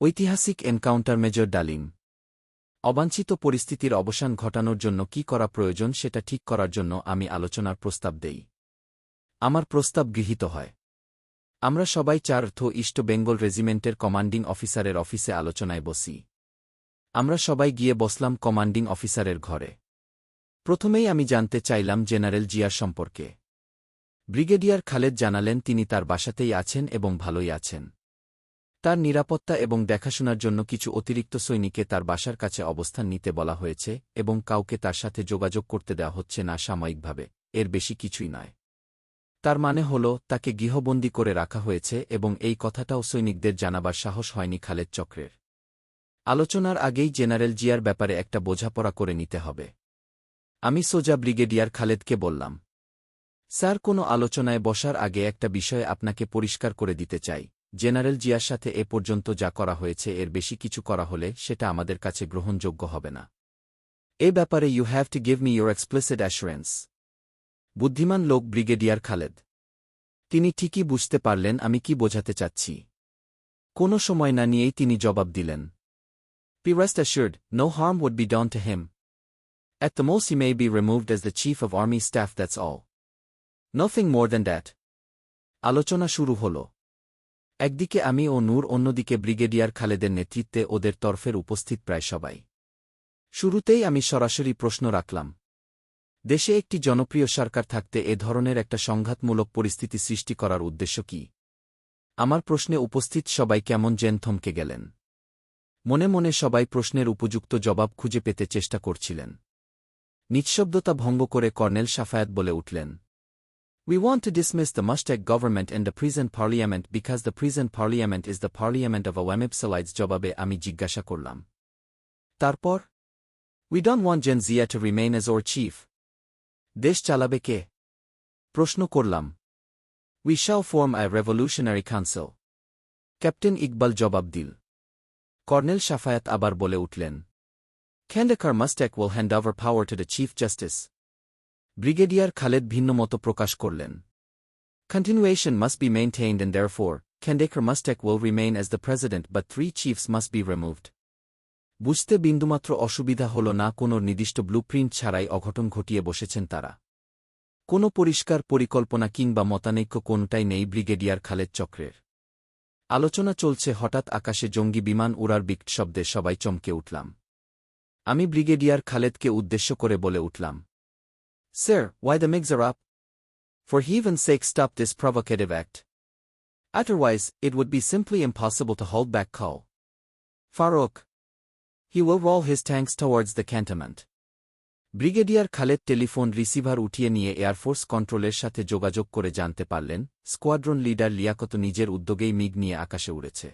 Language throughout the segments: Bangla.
ঐতিহাসিক এনকাউন্টার মেজর ডালিম। অবাঞ্ছিত পরিস্থিতির অবসান ঘটানোর জন্য কি করা প্রয়োজন সেটা ঠিক করার জন্য আমি আলোচনার প্রস্তাব দেই। আমার প্রস্তাব গৃহীত হয়। আমরা সবাই চার্থ ইস্ট বেঙ্গল রেজিমেন্টের কমান্ডিং অফিসারের অফিসে আলোচনায় বসি। আমরা সবাই গিয়ে বসলাম কমান্ডিং অফিসারের ঘরে। প্রথমেই আমি জানতে চাইলাম জেনারেল জিয়ার সম্পর্কে। ব্রিগেডিয়ার খালেদ জানালেন তিনি তার বাসাতেই আছেন এবং ভালোই আছেন। তার নিরাপত্তা এবং দেখাশোনার জন্য কিছু অতিরিক্ত সৈনিকে তার বাসার কাছে অবস্থান নিতে বলা হয়েছে এবং কাউকে তার সাথে যোগাযোগ করতে দেওয়া হচ্ছে না সাময়িকভাবে, এর বেশি কিছুই নয়। তার মানে হল, তাকে গৃহবন্দী করে রাখা হয়েছে এবং এই কথাটাও সৈনিকদের জানাবার সাহস হয়নি খালেদ চক্রের। আলোচনার আগেই জেনারেল জিয়ার ব্যাপারে একটা বোঝাপড়া করে নিতে হবে। আমি সোজা ব্রিগেডিয়ার খালেদকে বললাম, স্যার, কোনো আলোচনায় বসার আগে একটা বিষয় আপনাকে পরিষ্কার করে দিতে চাই। জেনারেল জিয়ার সাথে এ পর্যন্ত যা করা হয়েছে এর বেশি কিছু করা হলে সেটা আমাদের কাছে গ্রহণযোগ্য হবে না এ ব্যাপারে you have to give me your explicit assurance বুদ্ধিমান লোক ব্রিগেডিয়ার খালেদ তিনি ঠিকই বুঝতে পারলেন আমি কি বোঝাতে চাচ্ছি কোনো সময় না নিয়েই তিনি জবাব দিলেন Be rest assured, no harm would be done to him. At the most he may be removed as the chief of army staff that's all. Nothing more. আলোচনা শুরু হল একদিকে আমি ও নূর, অন্যদিকে ব্রিগেডিয়ার খালেদের নেতৃত্বে ওদের তরফের উপস্থিত প্রায় সবাই। শুরুতেই আমি সরাসরি প্রশ্ন রাখলাম, দেশে একটি জনপ্রিয় সরকার থাকতে এ ধরনের একটা সংঘাতমূলক পরিস্থিতি সৃষ্টি করার উদ্দেশ্য কি? আমার প্রশ্নে উপস্থিত সবাই কেমন জেন থমকে গেলেন। মনে মনে সবাই প্রশ্নের উপযুক্ত জবাব খুঁজে পেতে চেষ্টা করছিলেন। নিঃশব্দতা ভঙ্গ করে কর্নেল সাফায়াত বলে উঠলেন We want to dismiss the Mushtaq government and the present parliament because the present parliament is the parliament of Awamipsalides জবাবে আমি জিজ্ঞাসা করলাম তারপর We don't want Gen Zia to remain as our chief. দেশ চালাবে কে প্রশ্ন করলাম We shall form a revolutionary council. Captain Iqbal জবাব দিল কর্নেল সাফায়াত আবার বলে উঠলেন Kandakar Mustek will hand over power to the Chief Justice. Brigadier Khaled ভিন্নমত প্রকাশ করলেন। Continuation must be maintained and therefore, Kandakar Mustek will remain as the president but three chiefs must be removed. বুঝতে বিন্দুমাত্র অসুবিধা হল না কোনো নির্দিষ্ট ব্লুপ্রিন্ট ছাড়াই অঘটন ঘটিয়ে বসেছেন তারা। কোনো পরিষ্কার পরিকল্পনা কিংবা মতানৈক্য কোনটাই নেই ব্রিগেডিয়ার খালেদ চক্রের। আলোচনা চলছে হঠাৎ আকাশে জঙ্গি বিমান উড়ার বিক্ট শব্দে সবাই চমকে উঠলাম। আমি ব্রিগেডিয়ার খালেদকে উদ্দেশ্য করে বলে উঠলাম sir why the MiGs are up for heaven sake stop this provocative act Otherwise, it would be simply impossible to hold back Call. Farouk. He will roll his tanks towards the cantonment. Brigadier Khaled telephone receiver উঠিয়ে নিয়ে এয়ারফোর্স কন্ট্রোলের সাথে যোগাযোগ করে জানতে পারলেন স্কোয়াড্রন লিডার লিয়াকত নিজের উদ্যোগেই মিগ নিয়ে আকাশে উড়েছে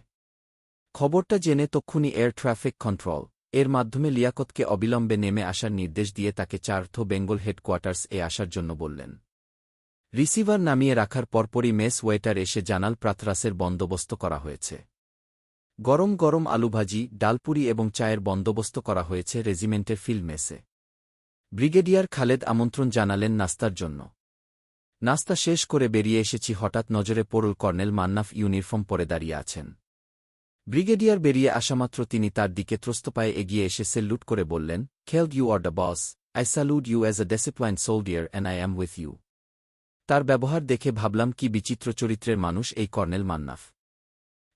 খবরটা জেনে তক্ষুনি এয়ার ট্রাফিক কন্ট্রোল এর মাধ্যমে লিয়াকতকে অবিলম্বে নেমে আসার নির্দেশ দিয়ে তাকে চার্থ বেঙ্গল হেডকোয়ার্টার্স এ আসার জন্য বললেন। রিসিভার নামিয়ে রাখার পরপরই মেস ওয়েটার এসে জানাল প্রাথরাসের বন্দোবস্ত করা হয়েছে। গরম গরম আলুভাজি, ডালপুরি এবং চায়ের বন্দোবস্ত করা হয়েছে রেজিমেন্টের ফিল্ড মেসে। ব্রিগেডিয়ার খালেদ আমন্ত্রণ জানালেন নাস্তার জন্য। নাস্তা শেষ করে বেরিয়ে এসেছি হঠাৎ নজরে পড়ল কর্নেল মান্নাফ ইউনিফর্ম পরে দাঁড়িয়ে আছেন। ব্রিগেডিয়ার বেরিয়ে আসামাত্র তিনি তার দিকে ত্রস্ত পায়ে এগিয়ে এসে সেল্যুট করে বললেন Khaled you are the boss I salute you as a discipline soldier and I am with you তার ব্যবহার দেখে ভাবলাম, কি বিচিত্র চরিত্রের মানুষ এই কর্নেল মান্নাফ।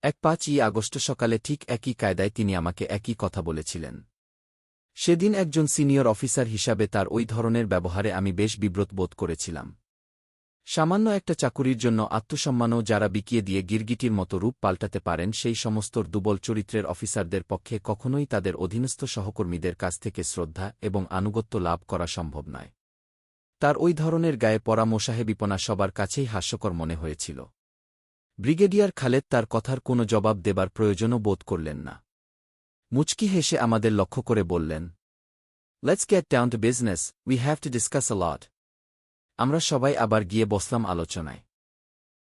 এক পাঁচই আগস্ট সকালে ঠিক একই কায়দায় তিনি আমাকে একই কথা বলেছিলেন। সেদিন একজন সিনিয়র অফিসার হিসাবে তার ওই ধরনের ব্যবহারে আমি বেশ বিব্রত বোধ করেছিলাম। সামান্য একটা চাকুরির জন্য আত্মসম্মানও যারা বিকিয়ে দিয়ে গিরগিটির মতো রূপ পাল্টাতে পারেন সেই সমস্ত দুর্বল চরিত্রের অফিসারদের পক্ষে কখনোই তাদের অধীনস্থ সহকর্মীদের কাছ থেকে শ্রদ্ধা এবং আনুগত্য লাভ করা সম্ভব নয়। তার ওই ধরনের গায়ে পরা মোসাহেবিপনা সবার কাছেই হাস্যকর মনে হয়েছিল। ব্রিগেডিয়ার খালেদ তার কথার কোনো জবাব দেবার প্রয়োজনও বোধ করলেন না। মুচকি হেসে আমাদের লক্ষ্য করে বললেন let's get down to business we have to discuss a lot আমরা সবাই আবার গিয়ে বসলাম আলোচনায়।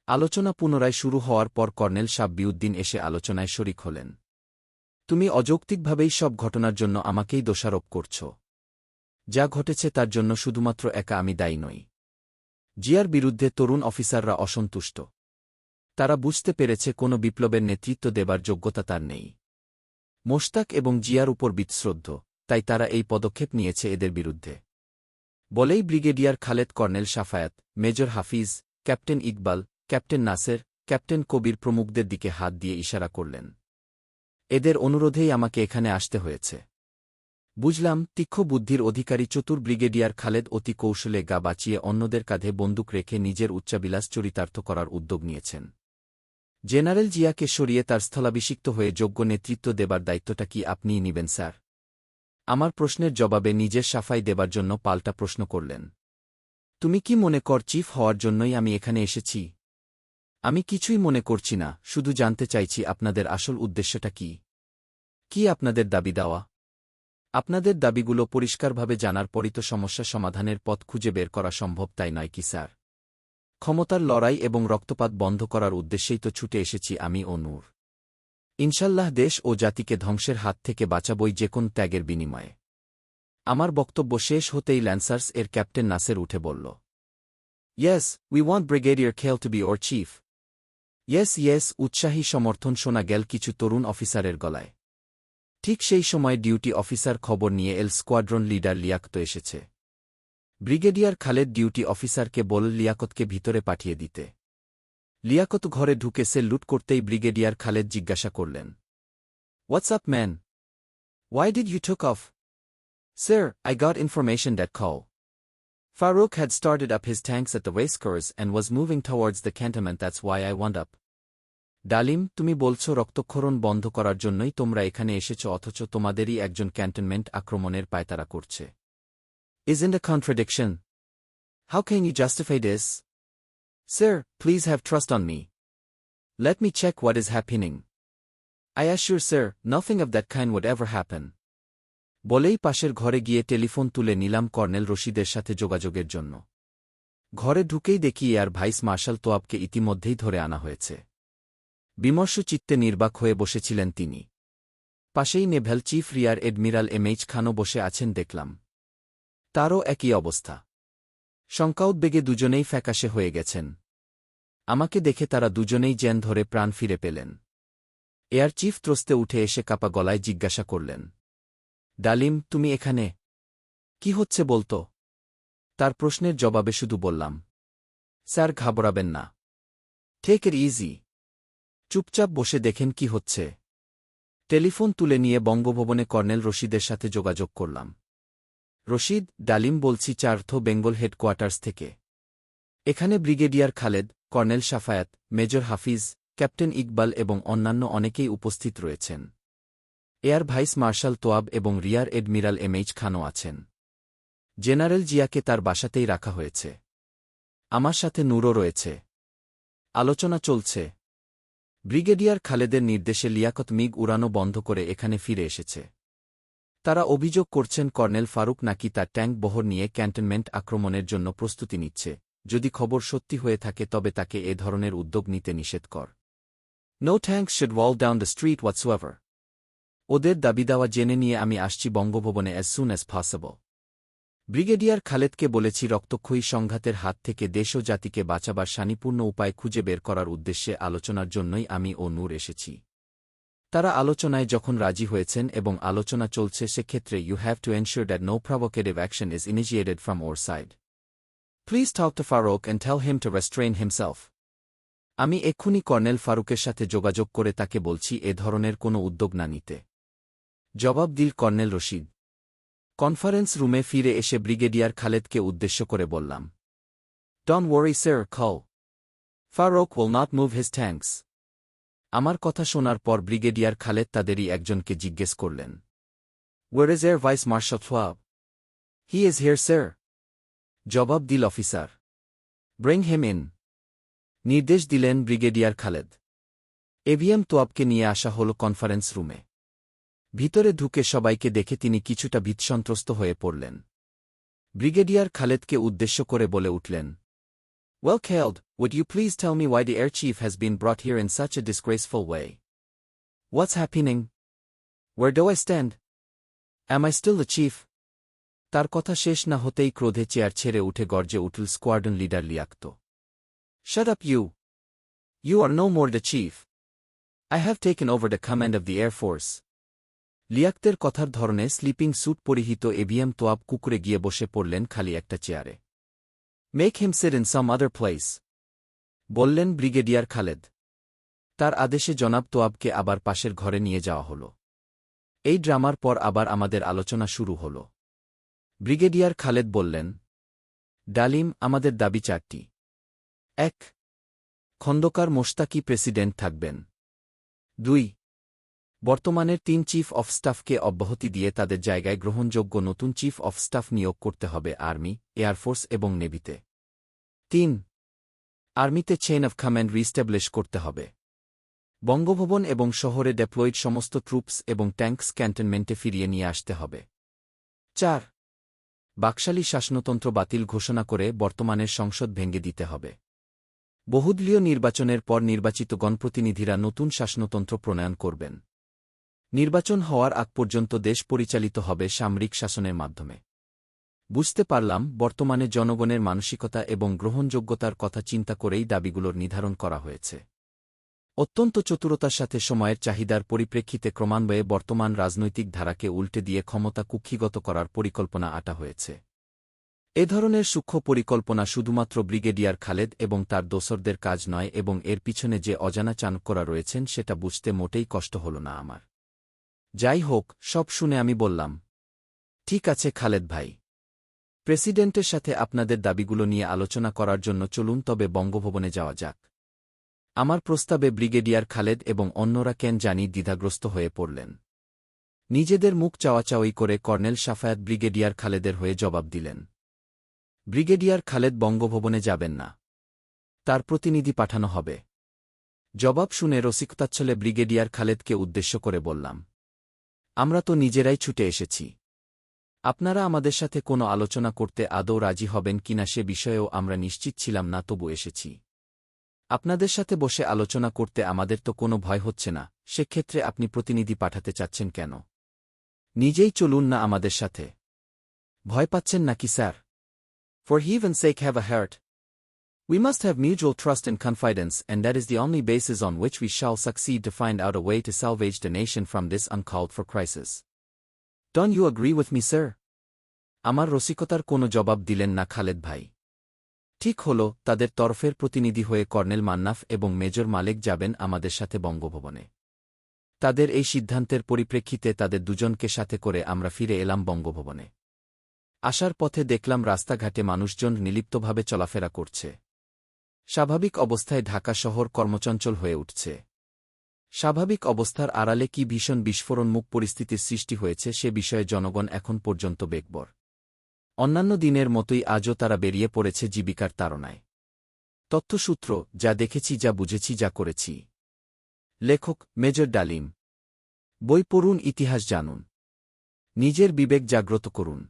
আলোচনা পুনরায় শুরু হওয়ার পর কর্নেল সাব্বিউদ্দিন এসে আলোচনায় শরিক হলেন। তুমি অযৌক্তিকভাবেই সব ঘটনার জন্য আমাকেই দোষারোপ করছ। যা ঘটেছে তার জন্য শুধুমাত্র একা আমি দায়ী নই। জিয়ার বিরুদ্ধে তরুণ অফিসাররা অসন্তুষ্ট। তারা বুঝতে পেরেছে কোনো বিপ্লবের নেতৃত্ব দেবার যোগ্যতা তার নেই। মোশতাক এবং জিয়ার উপর বিতশ্রদ্ধ তাই তারা এই পদক্ষেপ নিয়েছে এদের বিরুদ্ধে। বলেই brigadier Khaled colonel Shafayat major Hafiz, captain Iqbal, captain Naser, captain Kabir প্রমুখদের দিকে হাত দিয়ে ইশারা করলেন। এদের অনুরোধেই আমাকে এখানে আসতে হয়েছে। বুঝলাম, তীক্ষ্ণ বুদ্ধির অধিকারী চতুর ব্রিগেডিয়ার খালেদ অতি কৌশলে গা বাঁচিয়ে অন্যদের কাঁধে বন্দুক রেখে নিজের উচ্চাবিলাস চরিতার্থ করার উদ্যোগ নিয়েছেন। জেনারেল জিয়াকে সরিয়ে তার স্থলাভিষিক্ত হয়ে যোগ্য নেতৃত্ব দেবার দায়িত্বটা কি আপনিই নিবেন, স্যার? আমার প্রশ্নের জবাবে নিজের সাফাই দেবার জন্য পাল্টা প্রশ্ন করলেন। তুমি কি মনে কর চিফ হওয়ার জন্যই আমি এখানে এসেছি? আমি কিছুই মনে করছি না, শুধু জানতে চাইছি আপনাদের আসল উদ্দেশ্যটা কি। কি আপনাদের দাবি দেওয়া? আপনাদের দাবিগুলো পরিষ্কারভাবে জানার পরই তো সমস্যা সমাধানের পথ খুঁজে বের করা সম্ভব তাই নয় কি, স্যার? ক্ষমতার লড়াই এবং রক্তপাত বন্ধ করার উদ্দেশ্যেই তো ছুটে এসেছি আমি ও নূর। ইনশাল্লাহ দেশ ও জাতিকে ধ্বংসের হাত থেকে বাঁচাবই যে কোন ত্যাগের বিনিময়ে। আমার বক্তব্য শেষ হতেই ল্যান্সার্স এর ক্যাপ্টেন নাসের উঠে বলল, yes, we want brigadier Khaled to be our chief. Yes yes, উৎসাহী সমর্থন শোনা গেল কিছু তরুণ অফিসারের গলায়। ঠিক সেই সময় ডিউটি অফিসার খবর নিয়ে এল স্কোয়াড্রন লিডার লিয়াকত এসেছে। ব্রিগেডিয়ার খালেদ ডিউটি অফিসারকে বল লিয়াকতকে ভিতরে পাঠিয়ে দিতে। লিয়াকত ঘরে ঢুকে সে লুট করতেই ব্রিগেডিয়ার খালেদ জিজ্ঞাসা করলেন what's up man why did you took off sir I got information that call. Farouk had started up his tanks at the Waskers and was moving towards the cantonment, that's why I wound up. ডালিম, তুমি বলছো রক্তক্ষরণ বন্ধ করার জন্যই তোমরা এখানে এসেছ, অথচ তোমাদেরই একজন ক্যান্টনমেন্ট আক্রমণের পায়তারা করছে Isn't a contradiction? How can you justify this? Sir, please have trust on me. Let me check what is happening. I assure sir, nothing of that kind would ever happen. বলেই পাশের ঘরে গিয়ে টেলিফোন তুলে নিলাম কর্নেল রশিদের সাথে যোগাযোগের জন্য ঘরে ঢুকেই দেখি এয়ার ভাইস মার্শাল তোয়াবকে ইতিমধ্যেই ধরে আনা হয়েছে বিমর্ষ চিত্তে নির্বাক হয়ে বসেছিলেন তিনি পাশেই naval chief rear admiral MH খানও বসে আছেন দেখলাম তারও একই অবস্থা শঙ্কাউদ্বেগে দুজনেই ফ্যাকাশে হয়ে গেছেন আমাকে দেখে তারা দুজনেই জ্যান ধরে প্রাণ ফিরে পেলেন। এয়ার চিফ ত্রস্তে উঠে এসে কাপা গলায় জিজ্ঞাসা করলেন, ডালিম, তুমি এখানে? কি হচ্ছে বলতো? তার প্রশ্নের জবাবে শুধু বললাম, স্যার, ঘাবড়াবেন না। টেক এর ইজি চুপচাপ বসে দেখেন কি হচ্ছে। টেলিফোন তুলে নিয়ে বঙ্গভবনে কর্নেল রশিদের সাথে যোগাযোগ করলাম। রশিদ, ডালিম বলছি চার্থ বেঙ্গল হেডকোয়ার্টার্স থেকে। এখানে brigadier Khaled colonel Shafayat major Hafiz, captain Iqbal এবং অন্যান্য অনেকেই উপস্থিত রয়েছেন। এয়ার ভাইস মার্শাল তোয়াব এবং রিয়ার এডমিরাল এমএইচ খানও আছেন। জেনারেল জিয়াকে তার বাসাতেই রাখা হয়েছে। আমার সাথে নূরও রয়েছে। আলোচনা চলছে। ব্রিগেডিয়ার খালেদের নির্দেশে লিয়াকত মিগ উড়ানো বন্ধ করে এখানে ফিরে এসেছে। তারা অভিযোগ করছেন কর্নেল ফারুক নাকি তার ট্যাঙ্ক বহর নিয়ে ক্যান্টনমেন্ট আক্রমণের জন্য প্রস্তুতি নিচ্ছে। যদি খবর সত্যি হয়ে থাকে তবে তাকে এ ধরনের উদ্যোগ নিতে নিষেধ কর। No tank should wall down the street whatsoever ওদের দাবি দেওয়া জেনে নিয়ে আমি আসছি বঙ্গভবনে as soon as possible brigadier খালেদকে বলেছি রক্তক্ষয়ী সংঘাতের হাত থেকে দেশ ও জাতিকে বাঁচাবার শানিপূর্ণ উপায় খুঁজে বের করার উদ্দেশ্যে আলোচনার জন্যই আমি ও নূর এসেছি। তারা আলোচনায় যখন রাজি হয়েছেন এবং আলোচনা চলছে সেক্ষেত্রে you have to ensure that no provocative action is initiated from or side please talk to Farooq and tell him to restrain himself আমি এক্ষুনি কর্নেল ফারুকের সাথে যোগাযোগ করে তাকে বলছি এ ধরনের কোনো উদ্যোগ না নিতে। জবাব দিল কর্নেল রশিদ। কনফারেন্স রুমে ফিরে এসে ব্রিগেডিয়ার খালেদকে উদ্দেশ্য করে বললাম। ডন ওয়ারি স্যার খাও Farooq will not move his thanks আমার কথা শোনার পর ব্রিগেডিয়ার খালেদ তাদেরই একজনকে জিজ্ঞেস করলেন। Where is air vice marshal ফোয়াব he is here sir জবাব দিল অফিসার ব্রিং হেম ইন নির্দেশ দিলেন ব্রিগেডিয়ার খালেদ এভিএম তোয়াবকে নিয়ে আসা হল কনফারেন্স রুমে ভিতরে ঢুকে সবাইকে দেখে তিনি কিছুটা ভীতসন্ত্রস্ত হয়ে পড়লেন ব্রিগেডিয়ার খালেদকে উদ্দেশ্য করে বলে উঠলেন Well, Keld, would you please tell me why the air chief has been brought here in such a disgraceful way? What's happening? Where do I stand? Am I still the chief? তার কথা শেষ না হতেই ক্রোধে চেয়ার ছেড়ে উঠে গর্জে উঠল squadron leader Liaquat Shut up, you! You are no more the chief. I have taken over the command of the Air Force. লিয়াক্তের কথার ধরনে স্লিপিং স্যুট পরিহিত এভিএম তোয়াব কুকুরে গিয়ে বসে পড়লেন খালি একটা চেয়ারে make him sit in some other place বললেন ব্রিগেডিয়ার খালেদ তার আদেশে জনাব তোয়াবকে আবার পাশের ঘরে নিয়ে যাওয়া হল এই ড্রামার পর আবার আমাদের আলোচনা শুরু হল ব্রিগেডিয়ার খালেদ বললেন, ডালিম আমাদের দাবি চারটি। এক, খন্দকার মোশতাকি প্রেসিডেন্ট থাকবেন। দুই, বর্তমানের তিন চিফ অফ স্টাফকে অব্যাহতি দিয়ে তাদের জায়গায় গ্রহণযোগ্য নতুন চিফ অফ স্টাফ নিয়োগ করতে হবে আর্মি এয়ারফোর্স এবং নেভিতে। তিন, আর্মিতে চেইন অফ কমান্ড রিস্টাবলিশ করতে হবে। বঙ্গভবন এবং শহরে ডেপ্লয়েড সমস্ত ট্রুপস এবং ট্যাঙ্কস ক্যান্টনমেন্টে ফিরিয়ে নিয়ে আসতে হবে। চার বাকশালী শাসনতন্ত্র বাতিল ঘোষণা করে বর্তমানের সংসদ ভেঙে দিতে হবে। বহুদলীয় নির্বাচনের পর নির্বাচিত গণপ্রতিনিধিরা নতুন শাসনতন্ত্র প্রণয়ন করবেন। নির্বাচন হওয়ার আগ পর্যন্ত দেশ পরিচালিত হবে সামরিক শাসনের মাধ্যমে। বুঝতে পারলাম, বর্তমানে জনগণের মানসিকতা এবং গ্রহণযোগ্যতার কথা চিন্তা করেই দাবিগুলোর নির্ধারণ করা হয়েছে। অত্যন্ত চতুরতার সাথে সময়ের চাহিদার পরিপ্রেক্ষিতে ক্রমান্বয়ে বর্তমান রাজনৈতিক ধারাকে উল্টে দিয়ে ক্ষমতা কুক্ষিগত করার পরিকল্পনা আটা হয়েছে। এ ধরনের সূক্ষ্ম পরিকল্পনা শুধুমাত্র ব্রিগেডিয়ার খালেদ এবং তার দোসরদের কাজ নয় এবং এর পিছনে যে অজানা চান করা রয়েছেন সেটা বুঝতে মোটেই কষ্ট হল না আমার। যাই হোক, সব শুনে আমি বললাম, ঠিক আছে খালেদ ভাই। প্রেসিডেন্টের সাথে আপনাদের দাবিগুলো নিয়ে আলোচনা করার জন্য চলুন তবে বঙ্গভবনে যাওয়া যাক। আমার প্রস্তাবে ব্রিগেডিয়ার খালেদ এবং অন্যরা কেন জানি দ্বিধাগ্রস্ত হয়ে পড়লেন। নিজেদের মুখ চাওয়াচাওয়ি করে কর্নেল সাফায়াত ব্রিগেডিয়ার খালেদের হয়ে জবাব দিলেন। ব্রিগেডিয়ার খালেদ বঙ্গভবনে যাবেন না। তার প্রতিনিধি পাঠানো হবে। জবাব শুনে রসিকতাচ্ছলে ব্রিগেডিয়ার খালেদকে উদ্দেশ্য করে বললাম, আমরা তো নিজেরাই ছুটে এসেছি। আপনারা আমাদের সাথে কোনো আলোচনা করতে আদৌ রাজি হবেন কিনা সে বিষয়েও আমরা নিশ্চিত ছিলাম না, তবু এসেছি। আপনাদের সাথে বসে আলোচনা করতে আমাদের তো কোনো ভয় হচ্ছে না সেক্ষেত্রে আপনি প্রতিনিধি পাঠাতে চাচ্ছেন কেন নিজেই চলুন না আমাদের সাথে ভয় পাচ্ছেন নাকি sir for heaven sake have a heart We must have mutual trust and confidence, and that is the only basis on which we shall succeed to find out a way to salvage the nation from this uncalled for crisis. Don't you agree with me, sir? আমার রসিকতার কোনো জবাব দিলেন না খালেদ ভাই ঠিক হল, তাদের তরফের প্রতিনিধি হয়ে কর্নেল মান্নাফ এবং মেজর মালেক যাবেন আমাদের সাথে বঙ্গভবনে। তাদের এই সিদ্ধান্তের পরিপ্রেক্ষিতে তাদের দুজনকে সাথে করে আমরা ফিরে এলাম বঙ্গভবনে। আসার পথে দেখলাম রাস্তাঘাটে মানুষজন নিলিপ্তভাবে চলাফেরা করছে। স্বাভাবিক অবস্থায় ঢাকা শহর কর্মচঞ্চল হয়ে উঠছে। স্বাভাবিক অবস্থার আড়ালে কি ভীষণ বিস্ফোরণমুখ পরিস্থিতির সৃষ্টি হয়েছে সে বিষয়ে জনগণ এখন পর্যন্ত বেকবর। অন্যান্য দিনের মতোই আজও তারা বেরিয়ে পড়েছে জীবিকার তাড়নায়। তথ্যসূত্র যা দেখেছি, যা বুঝেছি, যা করেছি। লেখক মেজর ডালিম। বই পড়ুন, ইতিহাস জানুন। নিজের বিবেক জাগ্রত করুন।